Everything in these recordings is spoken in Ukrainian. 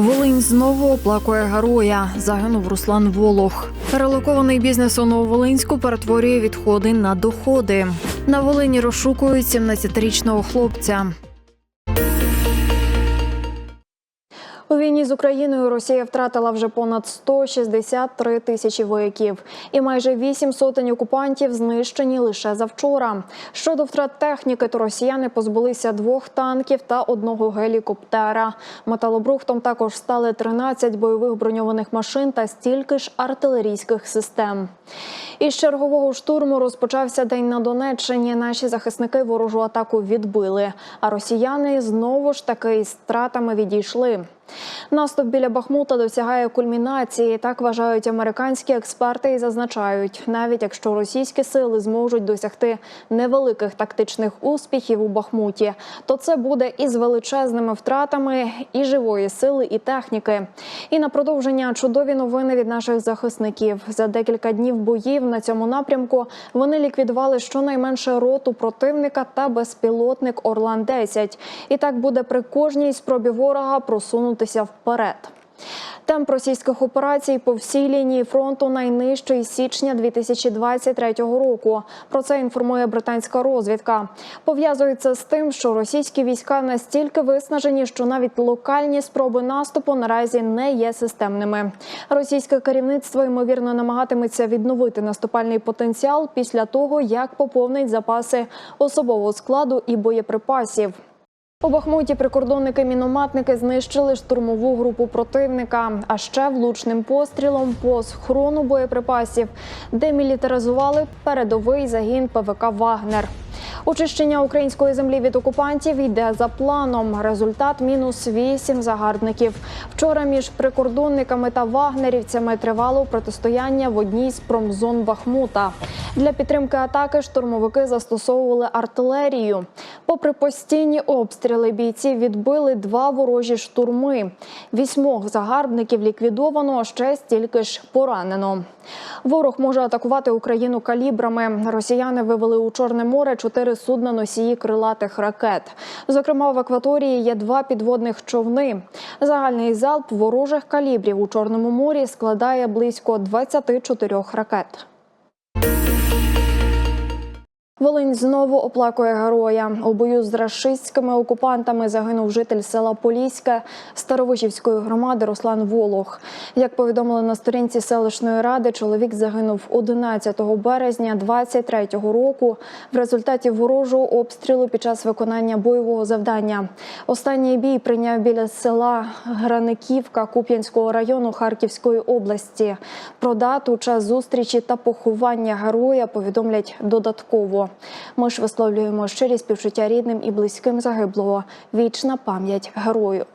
Волинь знову оплакує героя. Загинув Руслан Волох. Перелокований бізнес у Нововолинську перетворює відходи на доходи. На Волині розшукують 17-річного хлопця. У війні з Україною Росія втратила вже понад 163 тисячі вояків, і майже вісім сотень окупантів знищені лише завчора. Щодо втрат техніки, то росіяни позбулися двох танків та одного гелікоптера. Металобрухтом також стали 13 бойових броньованих машин та стільки ж артилерійських систем. Із чергового штурму розпочався день на Донеччині. Наші захисники ворожу атаку відбили, а росіяни знову ж таки із стратами відійшли. Наступ біля Бахмута досягає кульмінації. Так вважають американські експерти і зазначають, навіть якщо російські сили зможуть досягти невеликих тактичних успіхів у Бахмуті, то це буде із величезними втратами і живої сили, і техніки. І на продовження чудові новини від наших захисників. За декілька днів боїв на цьому напрямку вони ліквідували щонайменше роту противника та безпілотник Орлан 10 І так буде при кожній спробі ворога просунутися вперед. Темп російських операцій по всій лінії фронту найнижчий з січня 2023 року. Про це інформує британська розвідка. Пов'язується з тим, що російські війська настільки виснажені, що навіть локальні спроби наступу наразі не є системними. Російське керівництво ймовірно намагатиметься відновити наступальний потенціал після того, як поповнить запаси особового складу і боєприпасів. У Бахмуті прикордонники-мінометники знищили штурмову групу противника. А ще влучним пострілом по схорону боєприпасів демілітаризували передовий загін ПВК Вагнер. Очищення української землі від окупантів йде за планом. Результат мінус вісім загарбників. Вчора між прикордонниками та вагнерівцями тривало протистояння в одній з промзон Бахмута. Для підтримки атаки штурмовики застосовували артилерію. Попри постійні обстріли, бійці відбили два ворожі штурми. Вісьмох загарбників ліквідовано, ще стільки ж поранено. Ворог може атакувати Україну калібрами. Росіяни вивели у Чорне море чотири судна носії крилатих ракет. Зокрема, в акваторії є два підводних човни. Загальний залп ворожих калібрів у Чорному морі складає близько 24 ракет. Волинь знову оплакує героя. У бою з рашистськими окупантами загинув житель села Поліське Старовижівської громади Руслан Волох. Як повідомили на сторінці селищної ради, чоловік загинув 11 березня 23-го року в результаті ворожого обстрілу під час виконання бойового завдання. Останній бій прийняв біля села Граниківка Куп'янського району Харківської області. Про дату, час зустрічі та поховання героя повідомлять додатково. Ми ж висловлюємо щирі співчуття рідним і близьким загиблого. Вічна пам'ять герою.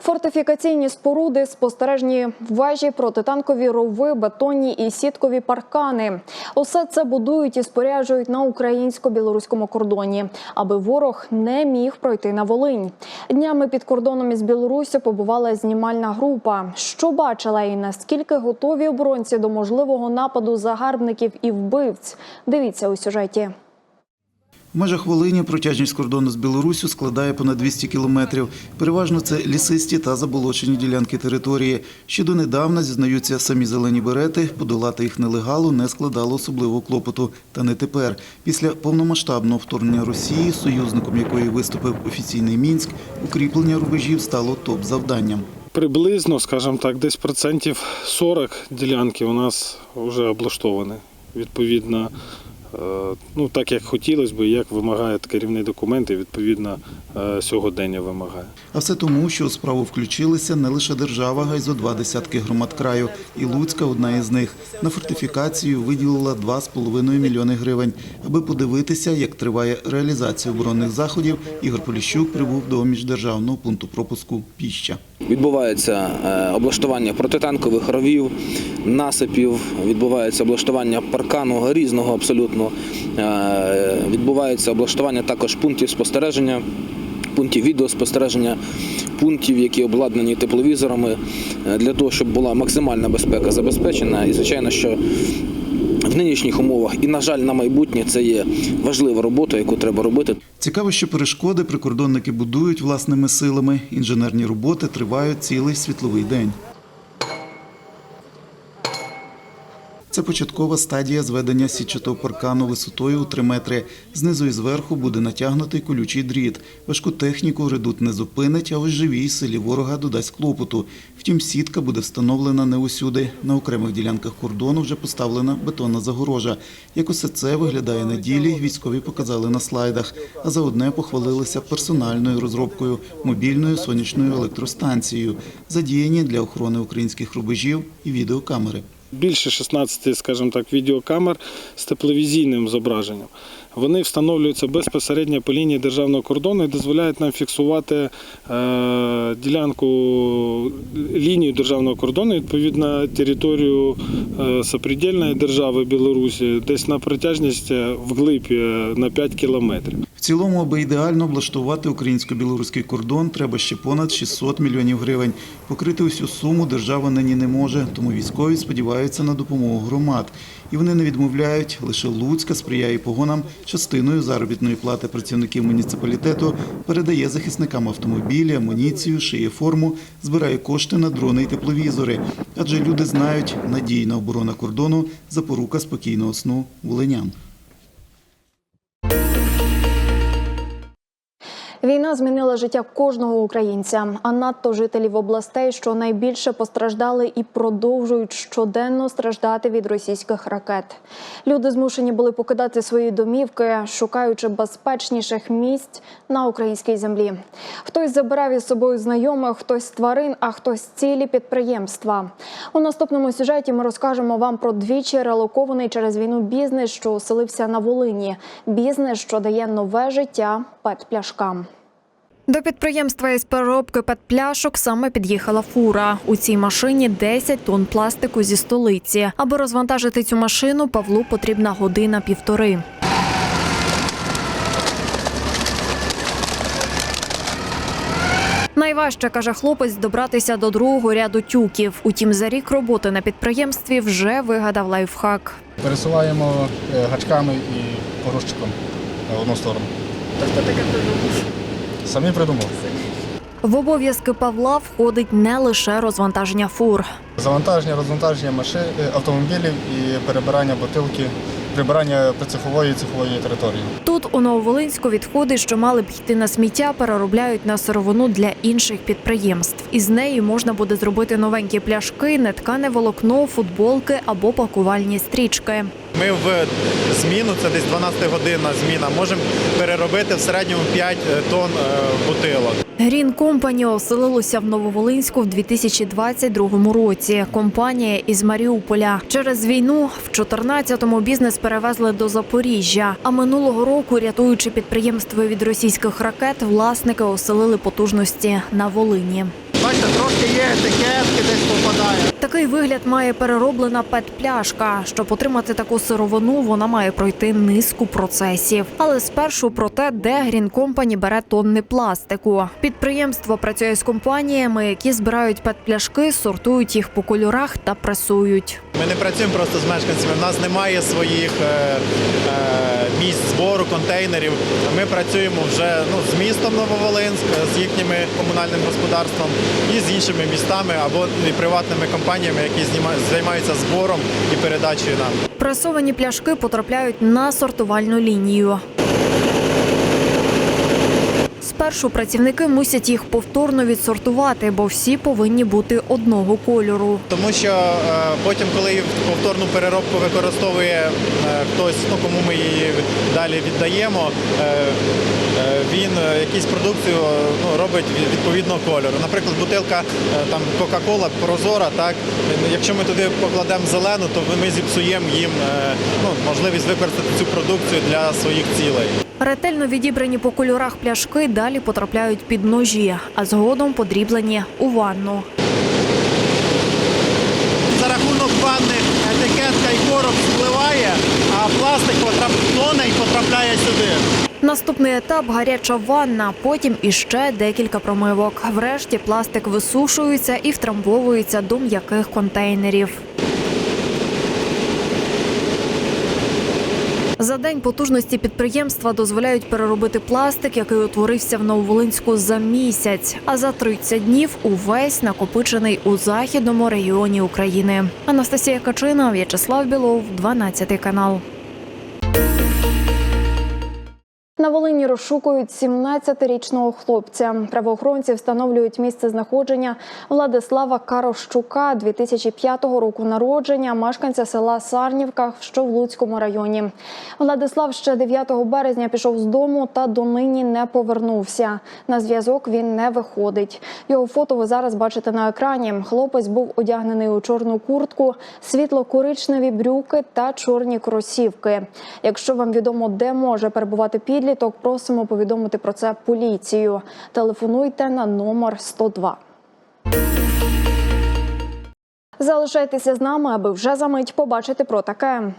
Фортифікаційні споруди, спостережні вежі, протитанкові рови, бетонні і сіткові паркани. Усе це будують і споряджують на українсько-білоруському кордоні, аби ворог не міг пройти на Волинь. Днями під кордоном із Білоруссю побувала знімальна група. Що бачила і наскільки готові оборонці до можливого нападу загарбників і вбивць? Дивіться у сюжеті. В межах Волині протяжність кордону з Білоруссю складає понад 200 кілометрів. Переважно це лісисті та заболочені ділянки території. Ще донедавна, зізнаються самі зелені берети, подолати їх нелегалу не складало особливого клопоту. Та не тепер. Після повномасштабного вторгнення Росії, союзником якої виступив офіційний Мінськ, укріплення рубежів стало топ-завданням. Приблизно, скажімо так, десь процентів 40 ділянки у нас вже облаштовані. Відповідно, ну так як хотілося б, як вимагає керівний документ, і відповідно е, сьогодення вимагає. А все тому, що у справу включилися не лише держава, а й зо два десятки громад краю. І Луцька одна із них. На фортифікацію виділила 2,5 мільйони гривень. Аби подивитися, як триває реалізація оборонних заходів, Ігор Поліщук прибув до міждержавного пункту пропуску Піща. Відбувається е, облаштування протитанкових ровів, насипів, відбувається облаштування паркану різного абсолютно. Е, Відбувається облаштування також пунктів спостереження, пунктів відеоспостереження, пунктів, які обладнані тепловізорами, е, для того, щоб була максимальна безпека забезпечена. І звичайно, що в нинішніх умовах і, на жаль, на майбутнє це є важлива робота, яку треба робити. Цікаво, що перешкоди прикордонники будують власними силами. Інженерні роботи тривають цілий світловий день. Це початкова стадія зведення сітчатого паркану висотою у 3 метри. Знизу і зверху буде натягнутий колючий дріт. Важку техніку редут не зупинить, а ось живій силі ворога додасть клопоту. Втім, сітка буде встановлена не усюди. На окремих ділянках кордону вже поставлена бетонна загорожа. Як усе це виглядає на ділі, військові показали на слайдах. А за одне похвалилися персональною розробкою мобільною сонячною електростанцією, задіяні для охорони українських рубежів і відеокамери. Більше 16, скажімо так, відеокамер з тепловізійним зображенням. Вони встановлюються безпосередньо по лінії державного кордону і дозволяють нам фіксувати е, ділянку лінію державного кордону відповідно територію е, сопредельної держави Білорусі, десь на протяжність е, вглиб на 5 кілометрів. В цілому, аби ідеально облаштувати українсько-білоруський кордон, треба ще понад 600 мільйонів гривень. Покрити усю суму держава нині не може, тому військові сподіваються на допомогу громад. І вони не відмовляють. Лише Луцька сприяє погонам частиною заробітної плати працівників муніципалітету, передає захисникам автомобілі, амуніцію, шиє форму, збирає кошти на дрони і тепловізори. Адже люди знають, надійна оборона кордону запорука спокійного сну волинян. Війна змінила життя кожного українця, а надто жителів областей, що найбільше постраждали і продовжують щоденно страждати від російських ракет. Люди змушені були покидати свої домівки, шукаючи безпечніших місць на українській землі. Хтось забирав із собою знайомих, хтось тварин, а хтось цілі підприємства. У наступному сюжеті ми розкажемо вам про двічі релокований через війну бізнес, що оселився на Волині. Бізнес, що дає нове життя пет-пляшкам. До підприємства із переробки петпляшок саме під'їхала фура. У цій машині 10 тонн пластику зі столиці. Аби розвантажити цю машину, Павлу потрібна година півтори. Найважче, каже хлопець, добратися до другого ряду тюків. Утім, за рік роботи на підприємстві вже вигадав лайфхак. Пересуваємо е, гачками і порожчиком в одну сторону. Хто таке придумав? Самі придумали. В обов'язки Павла входить не лише розвантаження фур. Завантаження, розвантаження машин, е, автомобілів і перебирання бутилки, прибирання прицехової і цехової території. Тут у Нововолинську відходи, що мали б йти на сміття, переробляють на сировину для інших підприємств. Із неї можна буде зробити новенькі пляшки, неткане волокно, футболки або пакувальні стрічки. Ми в зміну, це десь 12 годинна зміна, можемо переробити в середньому 5 тонн е, бутилок. Грін Компані оселилося в Нововолинську в 2022 році. Компанія із Маріуполя. Через війну в 14-му бізнес перевезли до Запоріжжя. А минулого року, рятуючи підприємство від російських ракет, власники оселили потужності на Волині. Бачите, трошки є етикетки, десь попадає. Такий вигляд має перероблена пет-пляшка. Щоб отримати таку сировину, вона має пройти низку процесів. Але спершу про те, де Грін Компані бере тонни пластику. Підприємство працює з компаніями, які збирають пет-пляшки, сортують їх по кольорах та пресують. Ми не працюємо просто з мешканцями. У нас немає своїх е, е, місць збору контейнерів. Ми працюємо вже ну, з містом Нововолинськ, з їхніми комунальним господарством і з іншими містами або приватними компаніями, які займаються збором і передачею нам. Пресовані пляшки потрапляють на сортувальну лінію. Спершу працівники мусять їх повторно відсортувати, бо всі повинні бути одного кольору. Тому що е, потім, коли її повторну переробку використовує е, хтось, ну кому ми її далі віддаємо, е, він е, якусь продукцію е, ну, робить відповідного кольору. Наприклад, бутилка е, там Кока-Кола прозора, так е, якщо ми туди покладемо зелену, то ми зіпсуємо їм е, ну, можливість використати цю продукцію для своїх цілей. Ретельно відібрані по кольорах пляшки далі потрапляють під ножі, а згодом подріблені у ванну. За рахунок ванни етикетка і короб спливає, а пластик тоне і потрапляє сюди. Наступний етап гаряча ванна, потім іще декілька промивок. Врешті пластик висушується і втрамбовується до м'яких контейнерів. За день потужності підприємства дозволяють переробити пластик, який утворився в Нововолинську за місяць, а за 30 днів увесь накопичений у західному регіоні України. Анастасія Качина, В'ячеслав Білов, 12 канал. На Волині розшукують 17-річного хлопця. Правоохоронці встановлюють місце знаходження Владислава Карощука, 2005 року народження, мешканця села Сарнівка, що в Луцькому районі. Владислав ще 9 березня пішов з дому та донині не повернувся. На зв'язок він не виходить. Його фото ви зараз бачите на екрані. Хлопець був одягнений у чорну куртку, світло-коричневі брюки та чорні кросівки. Якщо вам відомо, де може перебувати підліток, просимо повідомити про це поліцію. Телефонуйте на номер 102. Залишайтеся з нами, аби вже за мить побачити про таке.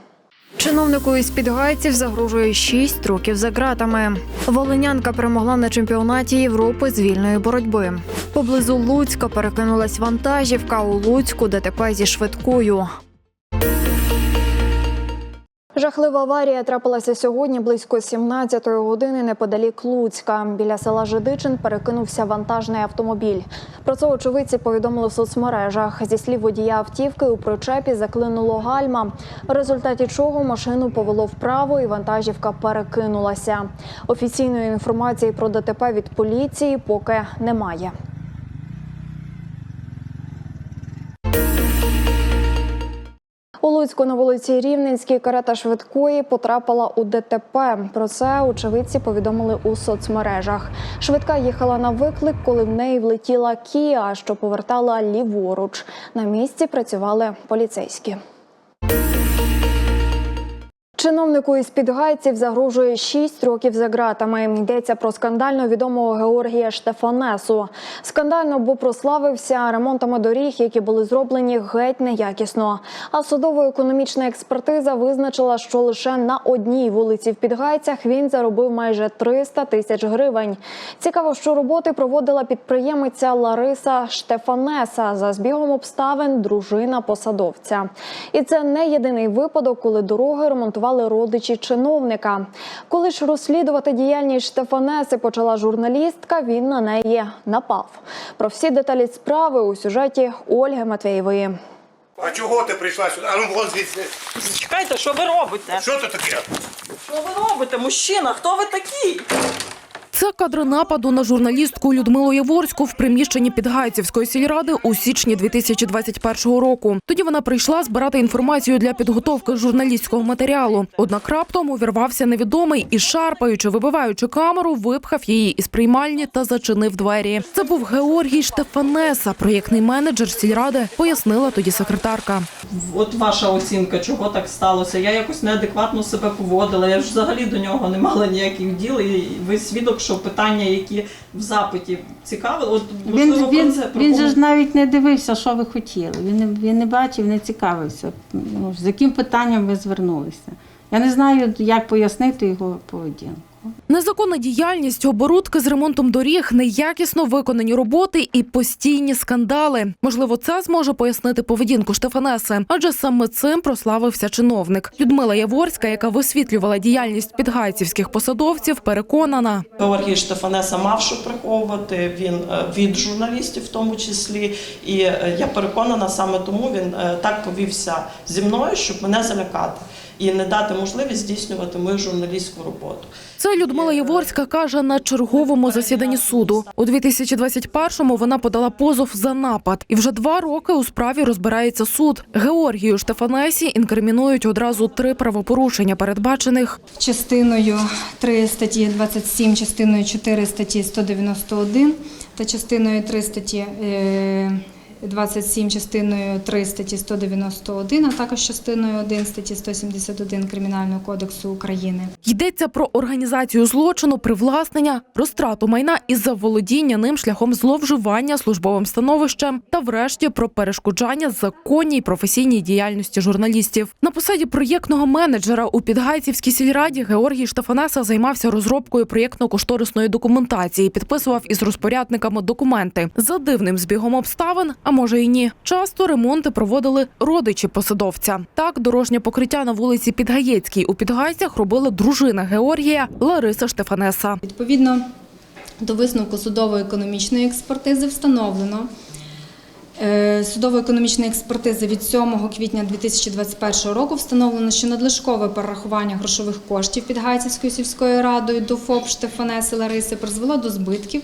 Чиновнику із підгайців загрожує 6 років за ґратами. Волинянка перемогла на чемпіонаті Європи з вільної боротьби. Поблизу Луцька перекинулась вантажівка у Луцьку ДТП зі швидкою. Жахлива аварія трапилася сьогодні близько 17-ї години неподалік Луцька. Біля села Жидичин перекинувся вантажний автомобіль. Про це очевидці повідомили в соцмережах. Зі слів водія автівки у причепі заклинуло гальма, в результаті чого машину повело вправо і вантажівка перекинулася. Офіційної інформації про ДТП від поліції поки немає. У на вулиці Рівненській карета швидкої потрапила у ДТП. Про це очевидці повідомили у соцмережах. Швидка їхала на виклик, коли в неї влетіла Кія, що повертала ліворуч. На місці працювали поліцейські. Чиновнику із підгайців загрожує 6 років за ґратами. Йдеться про скандально відомого Георгія Штефанесу. Скандально, бо прославився ремонтами доріг, які були зроблені геть неякісно. А судово-економічна експертиза визначила, що лише на одній вулиці в Підгайцях він заробив майже 300 тисяч гривень. Цікаво, що роботи проводила підприємиця Лариса Штефанеса за збігом обставин дружина посадовця. І це не єдиний випадок, коли дороги ремонтували родичі чиновника. Коли ж розслідувати діяльність Штефанеси почала журналістка, він на неї напав. Про всі деталі справи у сюжеті Ольги Матвєєвої. А чого ти прийшла сюди? А ну вон звідси. Чекайте, що ви робите? Що це таке? Що ви робите, мужчина? Хто ви такий? Це кадри нападу на журналістку Людмилу Яворську в приміщенні Підгайцівської сільради у січні 2021 року. Тоді вона прийшла збирати інформацію для підготовки журналістського матеріалу. Однак раптом увірвався невідомий і, шарпаючи, вибиваючи камеру, випхав її із приймальні та зачинив двері. Це був Георгій Штефанеса, проєктний менеджер сільради, пояснила тоді секретарка. От ваша оцінка, чого так сталося? Я якось неадекватно себе поводила. Я ж взагалі до нього не мала ніяких діл. І ви свідок, що питання, які в запиті цікавили, от Він, можливо він, про це він же ж навіть не дивився, що ви хотіли. Він не, він не бачив, не цікавився. Ну, з яким питанням ви звернулися. Я не знаю, як пояснити його поведінку. Незаконна діяльність, оборудки з ремонтом доріг, неякісно виконані роботи і постійні скандали. Можливо, це зможе пояснити поведінку Штефанеси, адже саме цим прославився чиновник. Людмила Яворська, яка висвітлювала діяльність підгайцівських посадовців, переконана. Георгій Штефанеса мав що приховувати він е, від журналістів, в тому числі. І е, я переконана, саме тому він е, так повівся зі мною, щоб мене залякати. І не дати можливість здійснювати мою журналістську роботу. Це Людмила Яворська каже на черговому засіданні суду. У 2021-му вона подала позов за напад, і вже два роки у справі розбирається суд. Георгію Штефанесі інкримінують одразу три правопорушення, передбачених частиною 3 статті 27, частиною 4 статті 191 та частиною 3 статті е, 27, частиною 3 статті 191, а також частиною 1 статті 171 Кримінального кодексу України. Йдеться про організацію злочину, привласнення, розтрату майна і заволодіння ним шляхом зловживання службовим становищем та, врешті, про перешкоджання законній професійній діяльності журналістів. На посаді проєктного менеджера у Підгайцівській сільраді Георгій Штефанеса займався розробкою проєктно-кошторисної документації, підписував із розпорядниками документи за дивним збігом обставин. А може і ні. Часто ремонти проводили родичі посадовця. Так, дорожнє покриття на вулиці Підгаєцькій у Підгайцях робила дружина Георгія Лариса Штефанеса. Відповідно до висновку судово-економічної експертизи встановлено, е, судово-економічної експертизи від 7 квітня 2021 року встановлено, що надлишкове перерахування грошових коштів Підгайцівською сільською радою до ФОП Штефанеси Лариси призвело до збитків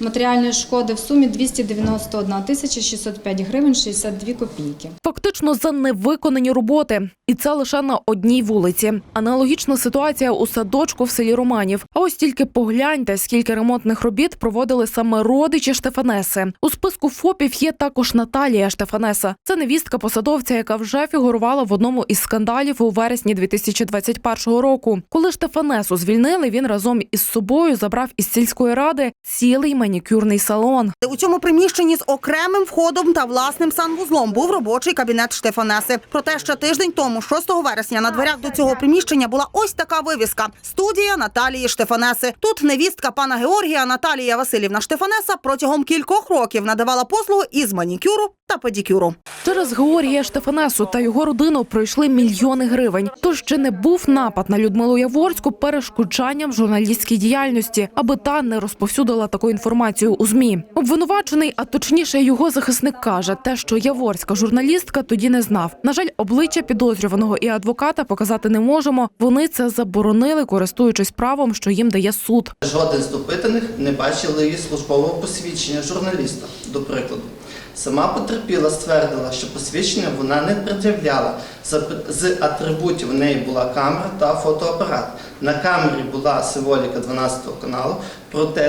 матеріальної шкоди в сумі 291 тисяча 605 гривень 62 копійки. Фактично за невиконані роботи, і це лише на одній вулиці. Аналогічна ситуація у садочку в селі Романів. А ось тільки погляньте, скільки ремонтних робіт проводили саме родичі Штефанеси. У списку ФОПів є також Наталія Штефанеса. Це невістка посадовця, яка вже фігурувала в одному із скандалів у вересні 2021 року. Коли Штефанесу звільнили, він разом із собою забрав із сільської ради цілий манікюрний салон. У цьому приміщенні з окремим входом та власним санвузлом був робочий кабінет Штефанеси. Проте ще тиждень тому, 6 вересня, на дверях до цього приміщення була ось така вивіска: студія Наталії Штефанеси. Тут невістка пана Георгія Наталія Васильівна Штефанеса протягом кількох років надавала послуги із манікюру та педикюру. Через Георгія Штефанесу та його родину пройшли мільйони гривень. Тож чи не був напад на Людмилу Яворську перешкоджанням журналістській діяльності, аби та не розповсюдила таку інформацію у змі. Обвинувачений, а точніше його захисник каже, те, що яворська журналістка тоді не знав. На жаль, обличчя підозрюваного і адвоката показати не можемо. Вони це заборонили, користуючись правом, що їм дає суд. Жоден з допитаних не бачив її службового посвідчення журналіста, до прикладу. Сама потерпіла ствердила, що посвідчення вона не пред'являла. З атрибутів у неї була камера та фотоапарат. На камері була символіка 12 каналу, проте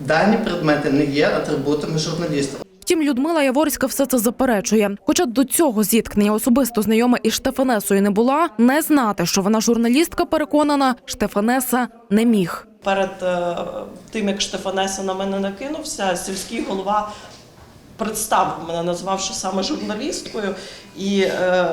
дані предмети не є атрибутами журналіста. Втім, Людмила Яворська все це заперечує. Хоча до цього зіткнення особисто знайома із Штефанесою не була, не знати, що вона журналістка, переконана, Штефанеса не міг. Перед е, тим, як Штефанеса на мене накинувся, сільський голова представив мене, назвавши саме журналісткою. І е,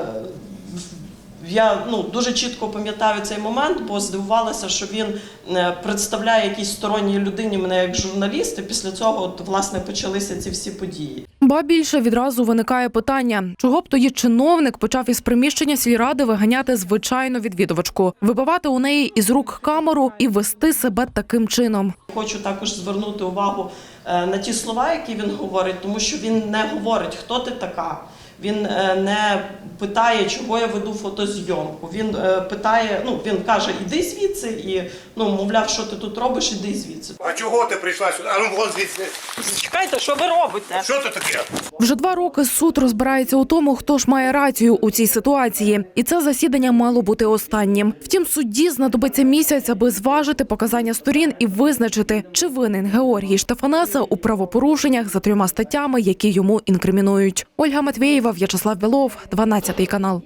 я ну, дуже чітко пам'ятаю цей момент, бо здивувалася, що він е, представляє якійсь сторонній людині мене як журналіст, і після цього от, власне почалися ці всі події. Ба більше відразу виникає питання, чого б тоді чиновник почав із приміщення сільради виганяти звичайну відвідувачку, вибивати у неї із рук камеру і вести себе таким чином. Хочу також звернути увагу е, на ті слова, які він говорить, тому що він не говорить, хто ти така. Він е, не питає, чого я веду фотозйомку. Він е, питає, ну він каже, іди звідси, і ну, мовляв, що ти тут робиш, іди звідси. А чого ти прийшла сюди? А ну вон звідси. Чекайте, що ви робите? Що це таке? Вже два роки суд розбирається у тому, хто ж має рацію у цій ситуації, і це засідання мало бути останнім. Втім, судді знадобиться місяць, аби зважити показання сторін і визначити, чи винен Георгій Штефанеса у правопорушеннях за трьома статтями, які йому інкримінують. Ольга Матвєєва, В'ячеслав Білов, 12 канал.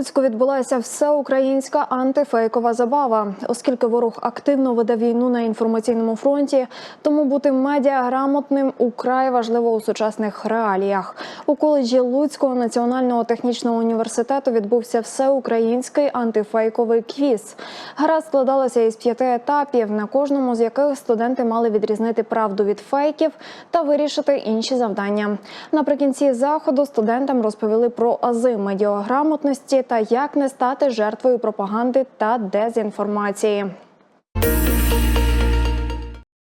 Луцьку відбулася всеукраїнська антифейкова забава, оскільки ворог активно веде війну на інформаційному фронті, тому бути медіаграмотним украй важливо у сучасних реаліях. У коледжі Луцького національного технічного університету відбувся всеукраїнський антифейковий квіз. Гра складалася із п'яти етапів, на кожному з яких студенти мали відрізнити правду від фейків та вирішити інші завдання. Наприкінці заходу студентам розповіли про ази медіаграмотності та як не стати жертвою пропаганди та дезінформації.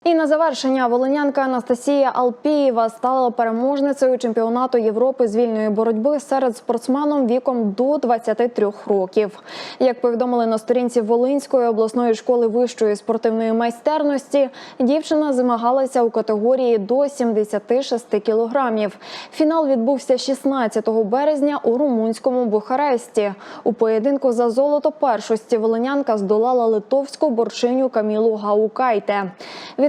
І на завершення волинянка Анастасія Алпієва стала переможницею чемпіонату Європи з вільної боротьби серед спортсменом віком до 23 років. Як повідомили на сторінці Волинської обласної школи вищої спортивної майстерності, дівчина змагалася у категорії до 76 кілограмів. Фінал відбувся 16 березня у румунському Бухаресті. У поєдинку за золото першості волинянка здолала литовську борчиню Камілу Гаукайте.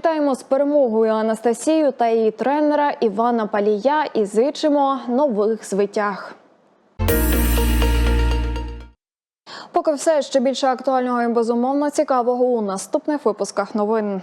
Вітаємо з перемогою Анастасію та її тренера Івана Палія і зичимо нових звитяг. Поки все ще більше актуального і безумовно цікавого у наступних випусках новин.